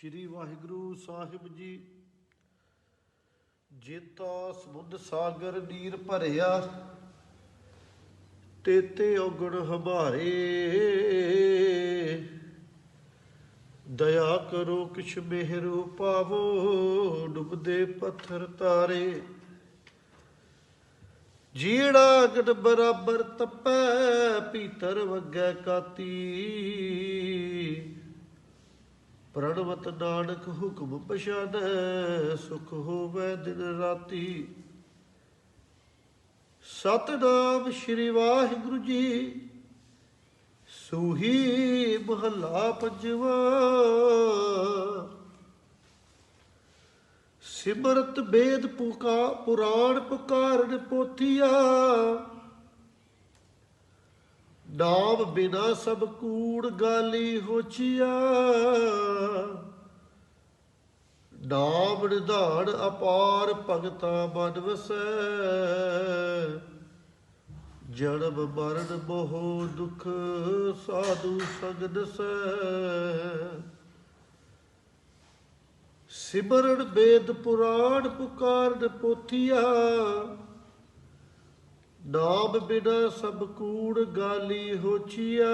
ਸ੍ਰੀ ਵਾਹਿਗੁਰੂ ਸਾਹਿਬ ਜੀ, ਜੇਤਾ ਸਮੁੰਦ ਸਾਗਰ ਨੀਰ ਭਰਿਆ, ਤੇਤੇ ਔਗਣ ਹਮਾਰੇ। ਦਇਆ ਕਰੋ ਕਿਛ ਮਿਹਰੂ ਪਾਵੋ, ਡੁੱਬਦੇ ਪੱਥਰ ਤਾਰੇ। ਜੀੜਾ ਅਗਨ ਬਰਾਬਰ ਤਪੈ ਪੀਤਰ ਵਗੈ ਕਾਤੀ। ਪ੍ਰਣਵਤ ਨਾਨਕ ਹੁਕਮ ਪਛਾਨੈ, ਸੁਖ ਹੋਵੇ ਦਿਨ ਰਾਤੀ। ਸਤਨਾਮ ਸ੍ਰੀ ਵਾਹਿਗੁਰੂ ਜੀ, ਸੂਹੀ ਮਹੱਲਾ ਪੰਜਵਾ। ਸਿਮਰਤ ਬੇਦ ਪੁਕਾ ਪੁਰਾਣ ਪੁਕਾਰਨ ਪੋਥੀਆ ਨਾਮ ਬਿਨਾ ਸਭ ਕੂੜ ਗਾਲੀ ਹੋਚੀਆ। ਨਾਮ ਨਿਧਾਨ ਅਪਾਰ ਭਗਤਾ ਮਨ ਵਸੈ। ਜਨਮ ਮਰਨ ਮੋਹ ਦੁਖ ਸਾਧੂ ਸੰਗ ਦਸੈ ਸਿਮਰਨ ਵੇਦ ਪੁਰਾਣ ਪੁਕਾਰਨ ਪੋਥੀਆ। ਨਾਮ ਬਿਨਾ ਸਭ ਕੂੜ ਗਾਲੀ ਹੋਚੀਆ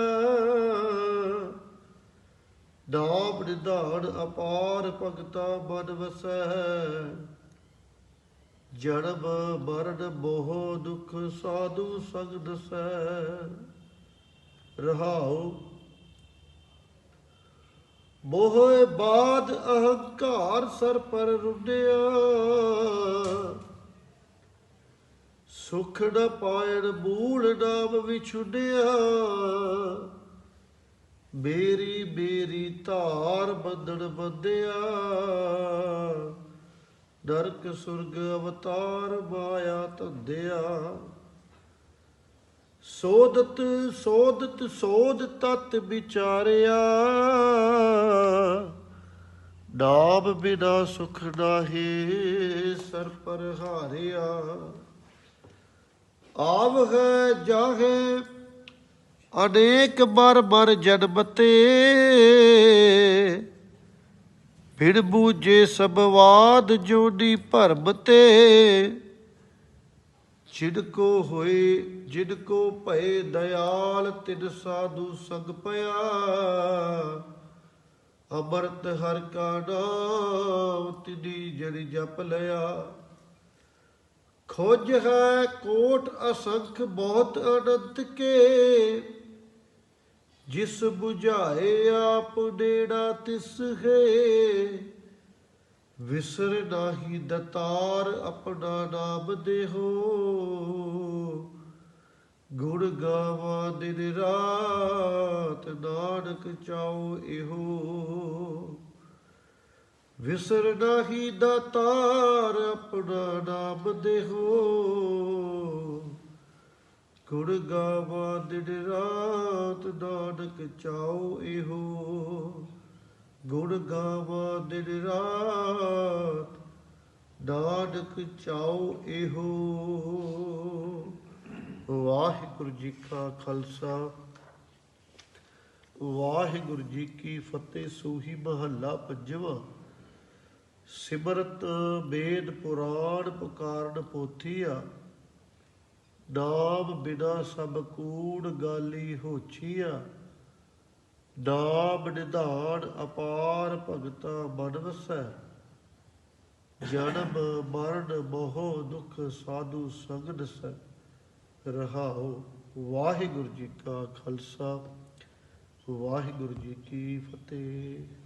ਨਾਮ ਨਿਧਾਨ ਅਪਾਰ ਭਗਤਾ ਮਨ ਵਸੈ। ਜਨਮ ਮਰਨ ਮੋਹ ਦੁਖ ਸਾਧੂ ਸੰਗ ਦਸੈ। ਰਹਾਉ। ਮੋਹੇ ਬਾਦ ਅਹੰਕਾਰ ਸਰ ਪਰ ਰੁੱਡਿਆ ਸੁਖ ਨ ਪਾਇਣ ਮੂਲ ਨਾਮ ਵਿਛੁੱਡਿਆ ਮੇਰੀ ਮੇਰੀ ਧਾਰ ਬੰਧਨ ਬੰਧਿਆ। ਨਰਕ ਸੁਰਗ ਅਵਤਾਰ ਮਾਇਆ ਧੰਦਿਆ। ਸੋਧਤ ਸੋਧਤ ਸੋਧ ਤਤ ਵਿਚਾਰਿਆ। ਨਾਮ ਬਿਨਾ ਸੁਖ ਨਾਹੀ ਸਰ ਪਰ ਹਾਰਿਆ ਆਵ ਹੈ ਜਾਹੇ, ਅਨੇਕ ਮਰ ਮਰ ਜਨਮ ਤੇ ਫਿਰ ਬੂਝੇ ਸਭ ਵਾਦ ਭਰਮ ਤੇ। ਛਿੜਕੋ ਹੋਏ, ਜਿਨ ਕੋ ਭਏ ਦਇਆਲ, ਤਿਨ ਸਾਧੂ ਸੰਗ ਪਿਆ। ਅਮਰਤ ਹਰ ਕਾ ਨਾਮ ਤਿਦੀ ਜਨ ਜਪ ਲਿਆ। ਖੋਜ ਹੈ ਕੋਟ ਅਸੰਖ ਬਹੁਤ ਅਨੰਤ ਕੇ। ਜਿਸ 부ਝਾਏ ਆਪ ਡੇੜਾ ਤਿਸ ਹੈ। ਵਿਸਰ ਨਾਹੀ ਦਤਾਰ ਆਪਣਾ ਨਾਮ ਦੇਹੋ। ਗੁਣ ਗਾਵਾ ਦਿਨ ਰਾਤ ਨਾਨਕ ਚਾਉ ਇਹੋ। ਵਿਸਰ ਨਾਹੀ ਦਾਤਾਰ ਆਪਣਾ ਨਾਮ ਦੇਹੋ। ਗੁਣ ਗਾਵਾ ਦਿਨ ਰਾਤ ਨਾਨਕ ਚਾਉ ਇਹੋ। ਗੁਣ ਗਾਵਾ ਦਿਨ ਰਾਤ ਨਾਨਕ ਚਾਉ ਇਹੋ। ਵਾਹਿਗੁਰੂ ਜੀ ਕਾ ਖਾਲਸਾ। ਵਾਹਿਗੁਰੂ ਜੀ ਕੀ ਫਤਿਹ। ਸੂਹੀ ਮਹੱਲਾ ਪੰਜਵਾਂ ਸਿਮਰਤ ਵੇਦ ਪੁਰਾਣ ਪੁਕਾਰਨ ਪੋਥੀਆ, ਨਾਮ ਬਿਨਾ ਸਭ ਕੂੜ ਗਾਲੀ ਹੋਛੀਆ, ਨਾਮ ਨਿਧਾਨ ਅਪਾਰ ਭਗਤਾ ਮਨ ਵਸੈ, ਜਨਮ ਮਰਨ ਮੋਹ ਦੁਖ ਸਾਧੂ ਸੰਗ ਦਸੈ ਰਹਾਉ ਵਾਹਿਗੁਰੂ ਜੀ ਕਾ ਖਾਲਸਾ, ਵਾਹਿਗੁਰੂ ਜੀ ਕੀ ਫਤਿਹ।